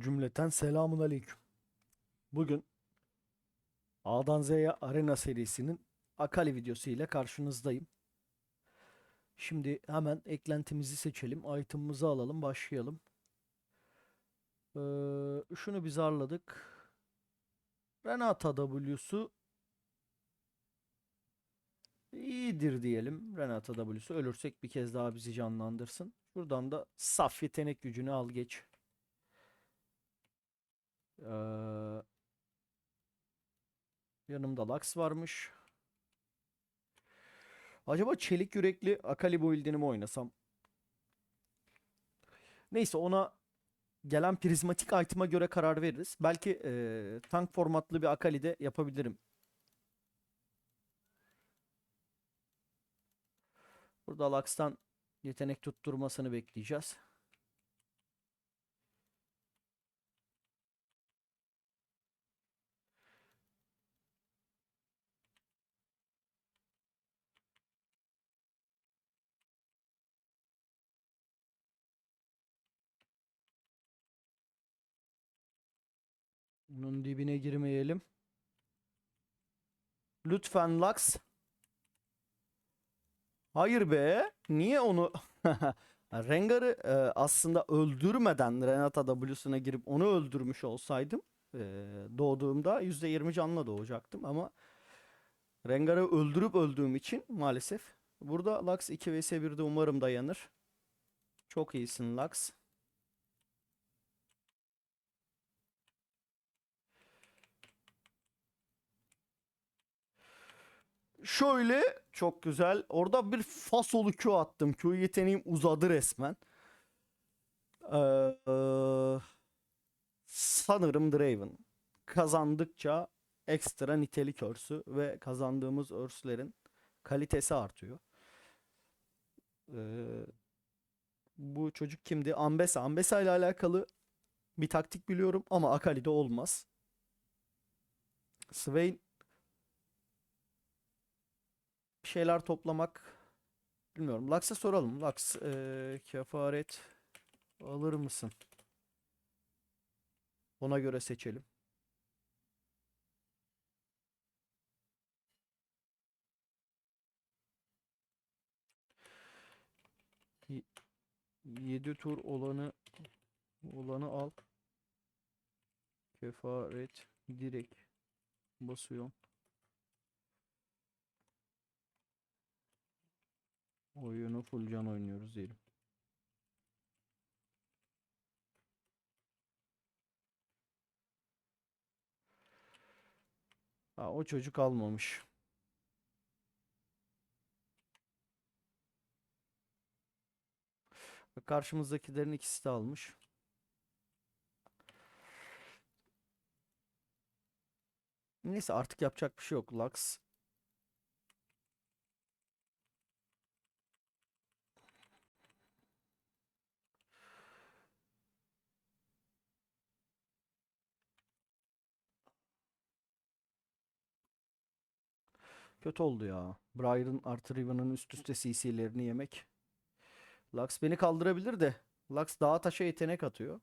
Cümleten selamun aleyküm. Bugün A'dan Z'ye Arena serisinin Akali videosu ile karşınızdayım. Şimdi hemen eklentimizi seçelim. Item'ımızı alalım. Başlayalım. Ee, şunu biz zarladık. Renata W'su iyidir diyelim. Renata W'su ölürsek bir kez daha bizi canlandırsın. Buradan da saf yetenek gücünü al geç. Ee, yanımda Lux varmış. Acaba çelik yürekli Akali build'ini mi oynasam? Neyse ona gelen prizmatik item'a göre karar veririz. Belki eee, tank formatlı bir Akali de yapabilirim. Burada Lux'tan yetenek tutturmasını bekleyeceğiz. Bunun dibine girmeyelim. Lütfen Lux. Hayır be. Niye onu... Rengar'ı e, aslında öldürmeden Renata W'suna girip onu öldürmüş olsaydım e, doğduğumda %20 canla doğacaktım ama Rengar'ı öldürüp öldüğüm için maalesef burada Lux 2 vs 1'de umarım dayanır. Çok iyisin Lux. Şöyle çok güzel. Orada bir fasolu Q attım. Q yeteneğim uzadı resmen. Ee, eee, sanırım Draven. Kazandıkça ekstra nitelik örsü ve kazandığımız örslerin kalitesi artıyor. Ee, bu çocuk kimdi? Ambessa. Ambessa ile alakalı bir taktik biliyorum ama Akali'de olmaz. Swain bir şeyler toplamak bilmiyorum. Lux'a soralım. Lux eee, kefaret alır mısın? Ona göre seçelim. Y- 7 tur olanı olanı al. Kefaret direkt basıyorum. Oyunu full can oynuyoruz diyelim. Ha, o çocuk almamış. Karşımızdakilerin ikisi de almış. Neyse artık yapacak bir şey yok. Lux Kötü oldu ya. Briar'ın artı Riven'ın üst üste CC'lerini yemek. Lux beni kaldırabilir de. Lux dağa taşa yetenek atıyor.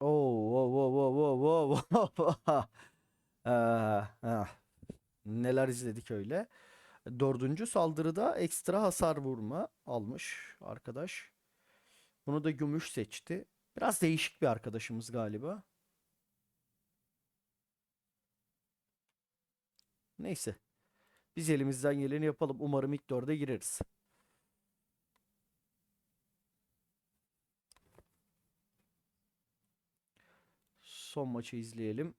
Oo, wow, wow, wow, wow, wow, wow. Ah, ah. Neler izledik öyle. Dördüncü saldırıda ekstra hasar vurma almış arkadaş. Bunu da gümüş seçti. Biraz değişik bir arkadaşımız galiba. Neyse. Biz elimizden geleni yapalım. Umarım ilk dörde gireriz. Son maçı izleyelim.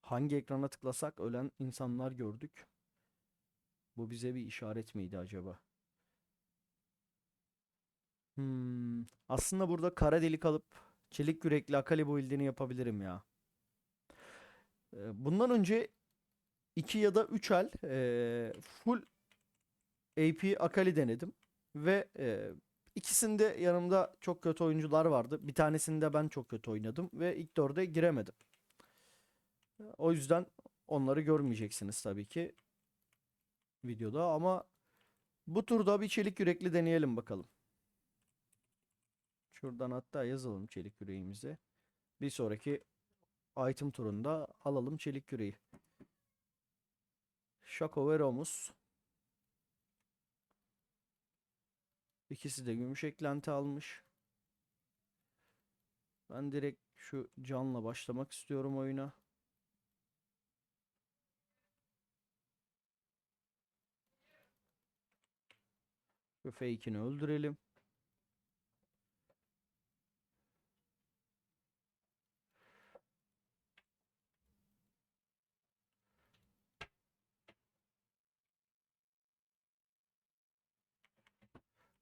Hangi ekrana tıklasak ölen insanlar gördük. Bu bize bir işaret miydi acaba? Hmm, aslında burada kara delik alıp çelik yürekli Akali build'ini yapabilirim ya. Ee, Bundan önce 2 ya da 3 el eee, full AP Akali denedim. Ve eee, ikisinde yanımda çok kötü oyuncular vardı. Bir tanesinde ben çok kötü oynadım ve ilk dörde giremedim. O yüzden onları görmeyeceksiniz tabii ki videoda ama Bu turda bir çelik yürekli deneyelim bakalım. Şuradan hatta yazalım çelik yüreğimizi. Bir sonraki item turunda alalım çelik yüreği. Şako ve. İkisi de gümüş eklenti almış. Ben direkt şu canla başlamak istiyorum oyuna. Şu fake'ini öldürelim.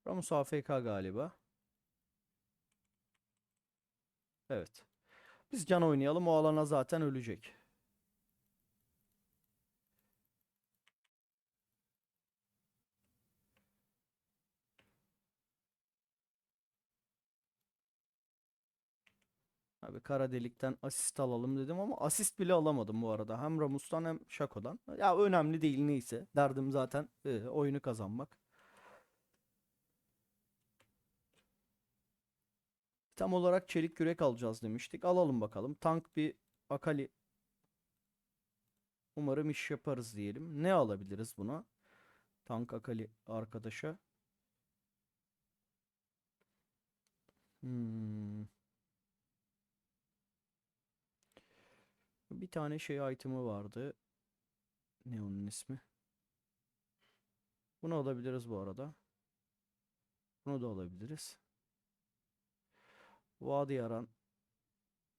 Ramus AFK galiba. Evet. Biz can oynayalım. O alana zaten ölecek. Abi kara delikten asist alalım dedim ama asist bile alamadım bu arada. Hem Ramus'tan hem Şako'dan. Ya önemli değil neyse. Derdim zaten e, oyunu kazanmak. Tam olarak çelik yürek alacağız demiştik. Alalım bakalım. Tank bir Akali. Umarım iş yaparız diyelim. Ne alabiliriz buna? Tank Akali arkadaşa. Hmm. Bir tane şey item'ı vardı. Ne onun ismi? Bunu alabiliriz bu arada. Bunu da alabiliriz. Vadi Yaran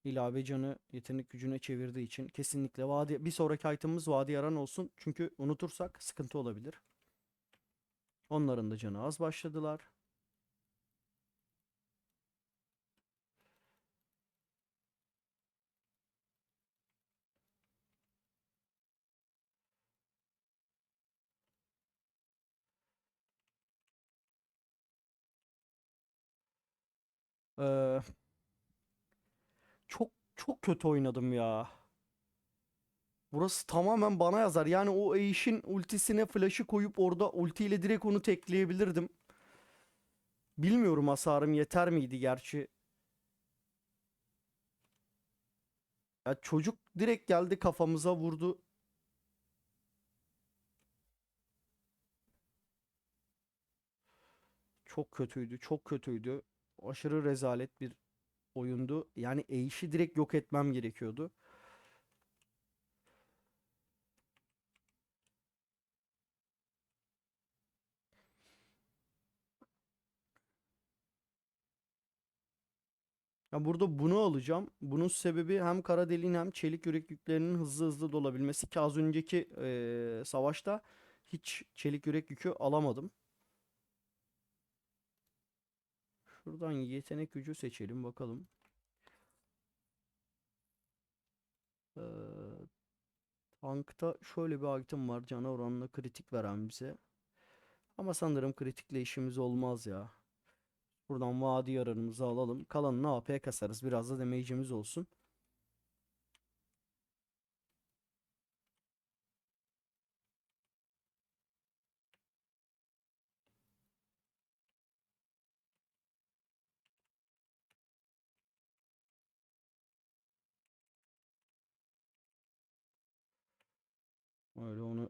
ilave canı yetenek gücüne çevirdiği için kesinlikle Vadi bir sonraki item'ımız Vadi Yaran olsun. Çünkü unutursak sıkıntı olabilir. Onların da canı az başladılar. Ee, çok çok kötü oynadım ya. Burası tamamen bana yazar. Yani o Ashe'in ultisine flash'ı koyup orada ultiyle direkt onu tekleyebilirdim. Bilmiyorum hasarım yeter miydi gerçi. Ya çocuk direkt geldi kafamıza vurdu. Çok kötüydü, çok kötüydü. Aşırı rezalet bir oyundu. Yani Ashe'i direkt yok etmem gerekiyordu. Ya burada bunu alacağım. Bunun sebebi hem kara deliğin hem çelik yürek yüklerinin hızlı hızlı dolabilmesi ki az önceki eee, savaşta hiç çelik yürek yükü alamadım. Şuradan yetenek gücü seçelim bakalım. Ee, tankta şöyle bir item var. Cana oranla kritik veren bize. Ama sanırım kritikle işimiz olmaz ya. Buradan vadi yararımızı alalım. Kalanını AP kasarız. Biraz da damage'imiz olsun.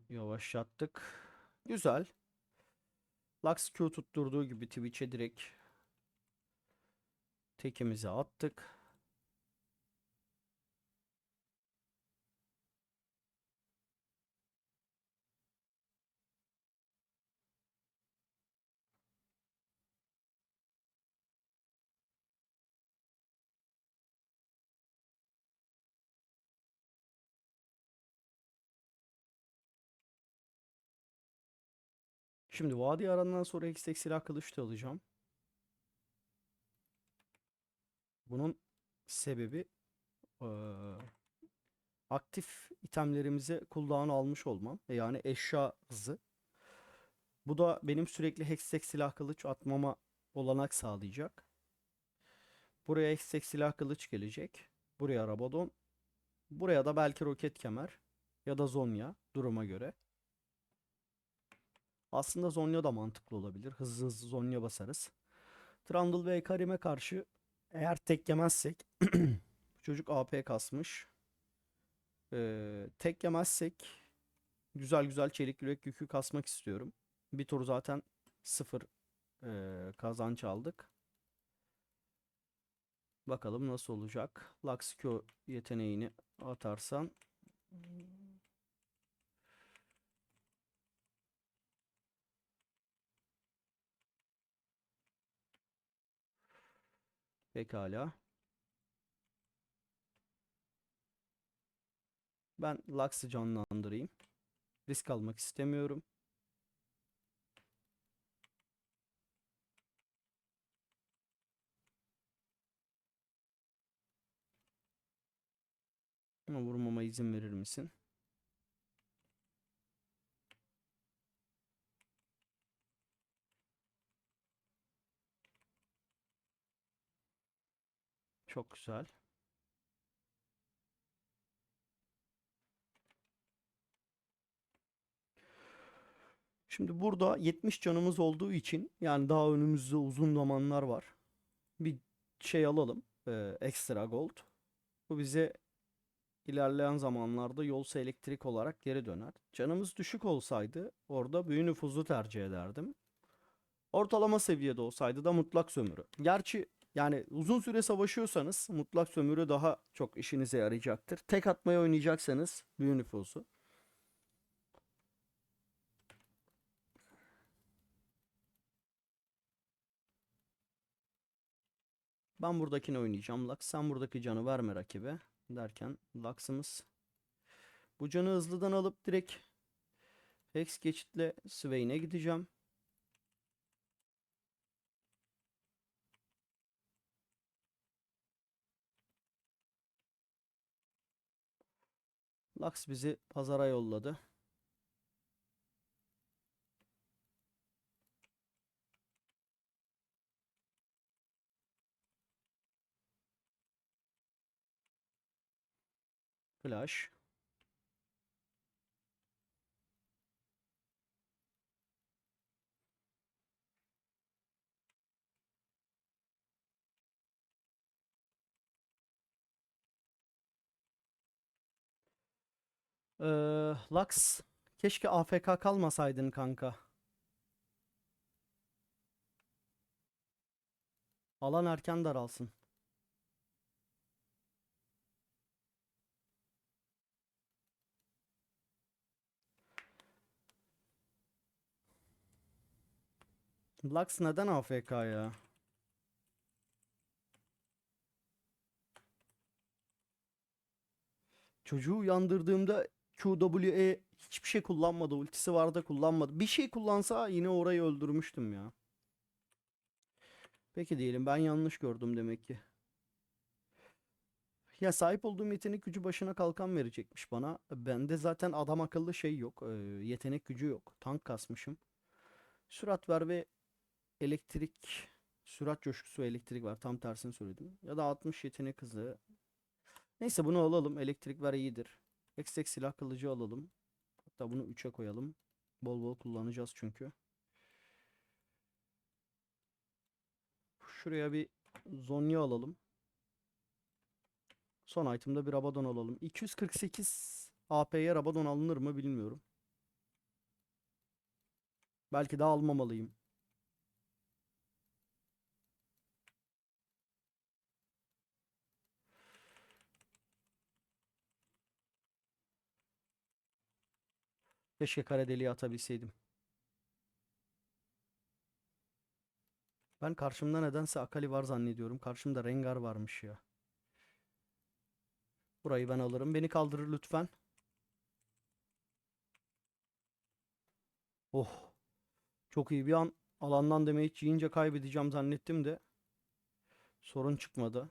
Yavaşlattık. Güzel. Lux Q tutturduğu gibi Twitch'e direkt tekimizi attık. Şimdi Vadi Aran'dan sonra Hextech silah kılıç da alacağım. Bunun sebebi eee, aktif itemlerimize cooldown almış olmam. E, Yani eşya hızı. Bu da benim sürekli Hextech silah kılıç atmama olanak sağlayacak. Buraya Hextech silah kılıç gelecek. Buraya Rabadon. Buraya da belki roket kemer ya da Zonya duruma göre. Aslında Zonya da mantıklı olabilir. Hızlı hızlı Zonya basarız. Trundle ve Ekarim'e karşı eğer tek yemezsek çocuk AP kasmış. Ee, tek yemezsek güzel güzel çelik yürek yükü kasmak istiyorum. Bir tur zaten sıfır ee, kazanç aldık. Bakalım nasıl olacak. Luxio yeteneğini atarsan Pekala. Ben Lux'ı canlandırayım. Risk almak istemiyorum. Ama vurmama izin verir misin? Çok güzel. Şimdi burada 70 canımız olduğu için yani daha önümüzde uzun zamanlar var. Bir şey alalım. e, ekstra gold. Bu bize ilerleyen zamanlarda yolsa elektrik olarak geri döner. Canımız düşük olsaydı orada büyü nüfuzu tercih ederdim. Ortalama seviyede olsaydı da mutlak sömürü. Gerçi yani uzun süre savaşıyorsanız mutlak sömürü daha çok işinize yarayacaktır. Tek atmaya oynayacaksanız büyü nüfusu. Ben buradakini oynayacağım. Lux sen buradaki canı verme rakibe derken Lux'ımız bu canı hızlıdan alıp direkt Hex geçitle Swain'e gideceğim. Lux bizi pazara yolladı. Flash. Ee, Lux, keşke AFK kalmasaydın kanka. Alan erken daralsın. Lux neden AFK ya? Çocuğu uyandırdığımda QWE hiçbir şey kullanmadı. Ultisi vardı kullanmadı. Bir şey kullansa yine orayı öldürmüştüm ya. Peki diyelim ben yanlış gördüm demek ki. Ya sahip olduğum yetenek gücü başına kalkan verecekmiş bana. Bende zaten adam akıllı şey yok. Ee, yetenek gücü yok. Tank kasmışım. Sürat ver ve elektrik sürat coşkusu elektrik var. Tam tersini söyledim. Ya da 60 yetenek hızı. Neyse bunu alalım. Elektrik ver iyidir. Ekstek silah kılıcı alalım. Hatta bunu 3'e koyalım. Bol bol kullanacağız çünkü. Şuraya bir Zonya alalım. Son item'da bir Rabadon alalım. 248 AP'ye Rabadon alınır mı bilmiyorum. Belki de almamalıyım. Keşke kara deliği atabilseydim. Ben karşımda nedense Akali var zannediyorum. Karşımda Rengar varmış ya. Burayı ben alırım. Beni kaldırır lütfen. Oh. Çok iyi bir an alandan damage yiyince kaybedeceğim zannettim de sorun çıkmadı.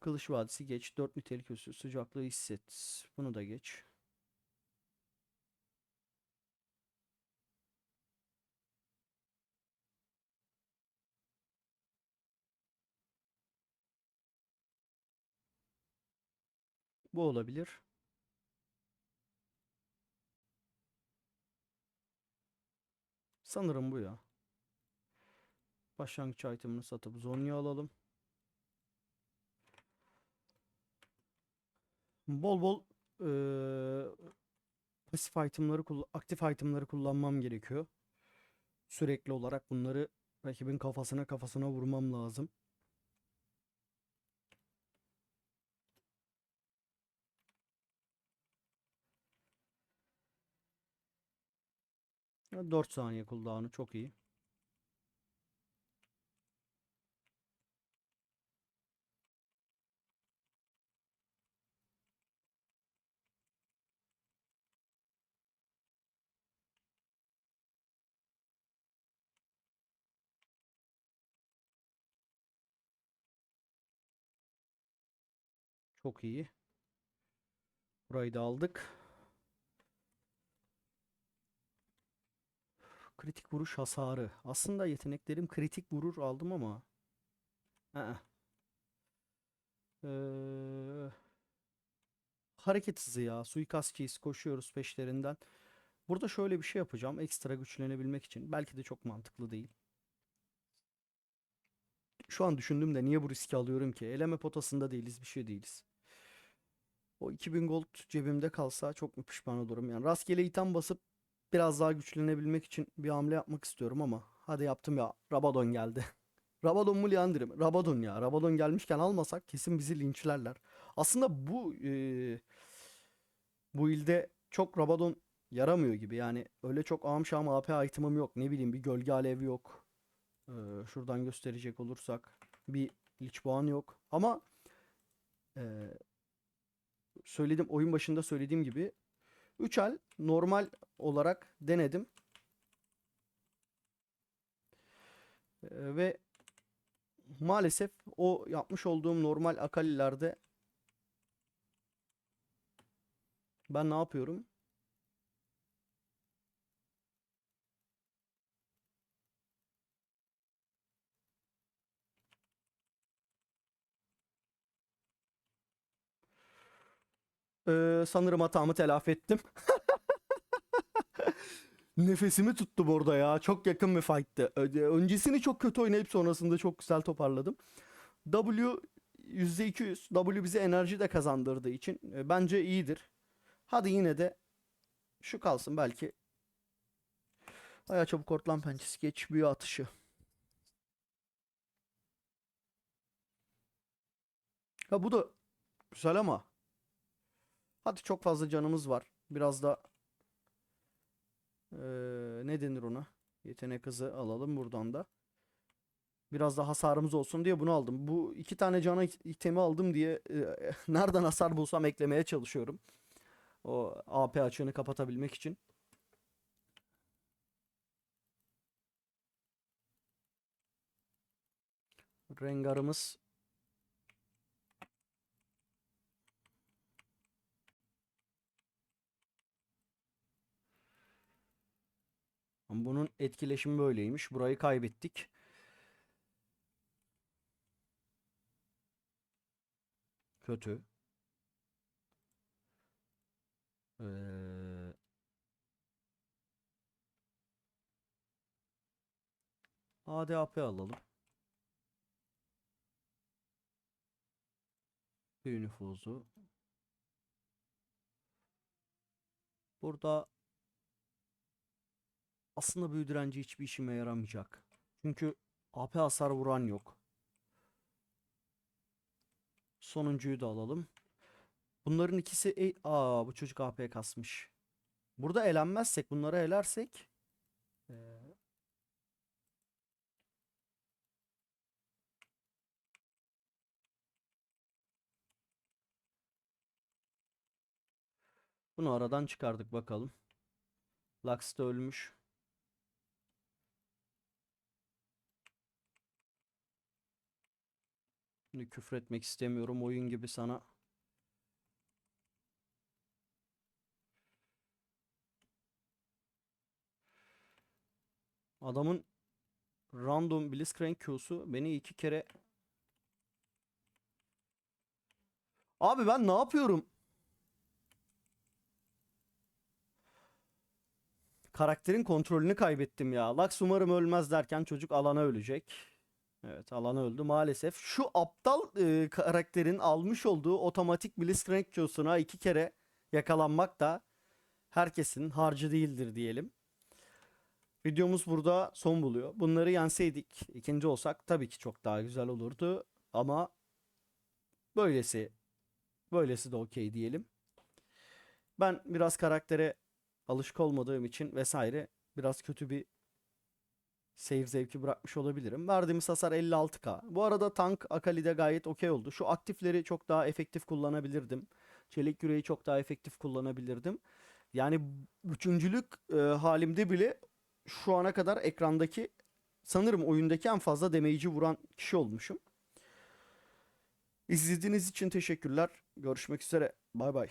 Kılıç Vadisi geç. 4 nitelik üssü. Sıcaklığı hisset. Bunu da geç. Bu olabilir. Sanırım bu ya. Başlangıç itemini satıp Zonya alalım. Bol bol eee pasif itemları, aktif itemları kullanmam gerekiyor. Sürekli olarak bunları rakibin kafasına kafasına vurmam lazım. Ya 4 saniye cooldown'u çok iyi. Çok iyi. Burayı da aldık. Kritik vuruş hasarı. Aslında yeteneklerim kritik vurur aldım ama. Aa. Ee, hareket hızı ya. Suikastçıyız. Koşuyoruz peşlerinden. Burada şöyle bir şey yapacağım. Ekstra güçlenebilmek için. Belki de çok mantıklı değil. Şu an düşündüm de niye bu riski alıyorum ki? Eleme potasında değiliz. Bir şey değiliz. O 2000 gold cebimde kalsa çok mu pişman olurum. Yani rastgele item basıp biraz daha güçlenebilmek için bir hamle yapmak istiyorum ama hadi yaptım ya. Rabadon geldi. Rabadon mu Liandry mi? Rabadon ya. Rabadon gelmişken almasak kesin bizi linçlerler. Aslında bu eee, bu ilde çok Rabadon yaramıyor gibi. Yani öyle çok ağam şam AP item'ım yok. Ne bileyim bir gölge alevi yok. Eee, şuradan gösterecek olursak bir Lich Baan yok. Ama eee söyledim oyun başında söylediğim gibi 3 el normal olarak denedim. Ee, ve maalesef o yapmış olduğum normal akalilerde ben ne yapıyorum? Ee, sanırım hatamı telafi ettim. Nefesimi tuttum orada ya. Çok yakın bir fight'tı. Öncesini çok kötü oynayıp sonrasında çok güzel toparladım. W %200. W bize enerji de kazandırdığı için e, bence iyidir. Hadi yine de şu kalsın belki. Baya çabuk ortlan pençesi geç büyü atışı. Ha bu da güzel ama hadi çok fazla canımız var. Biraz da eee, ne denir ona? Yetenek hızı alalım buradan da. Biraz da hasarımız olsun diye bunu aldım. Bu iki tane cana it- itemi aldım diye e, nereden hasar bulsam eklemeye çalışıyorum. O AP açığını kapatabilmek için. Rengarımız Bunun etkileşimi böyleymiş. Burayı kaybettik. Kötü. Ee, ADAP alalım. Büyü nüfuzu. Burada aslında büyü direnci hiçbir işime yaramayacak. Çünkü AP hasar vuran yok. Sonuncuyu da alalım. Bunların ikisi e Aa bu çocuk AP kasmış. Burada elenmezsek bunları elersek eee, bunu aradan çıkardık bakalım. Lux da ölmüş. Şimdi küfretmek istemiyorum. Oyun gibi sana Adamın random Blitzcrank Q'su beni iki kere Abi ben ne yapıyorum? Karakterin kontrolünü kaybettim ya. Lux umarım ölmez derken çocuk alana ölecek. Evet alana öldü maalesef. Şu aptal e, karakterin almış olduğu otomatik Blitzcrank Q'suna iki kere yakalanmak da herkesin harcı değildir diyelim. Videomuz burada son buluyor. Bunları yenseydik, ikinci olsak tabii ki çok daha güzel olurdu. Ama böylesi, böylesi de okey diyelim. Ben biraz karaktere alışık olmadığım için vesaire biraz kötü bir save zevki bırakmış olabilirim. Verdiğimiz hasar 56k. Bu arada tank Akali'de gayet okey oldu. Şu aktifleri çok daha efektif kullanabilirdim. Çelik yüreği çok daha efektif kullanabilirdim. Yani üçüncülük e, halimde bile şu ana kadar ekrandaki sanırım oyundaki en fazla damage'i vuran kişi olmuşum. İzlediğiniz için teşekkürler. Görüşmek üzere. Bay bay.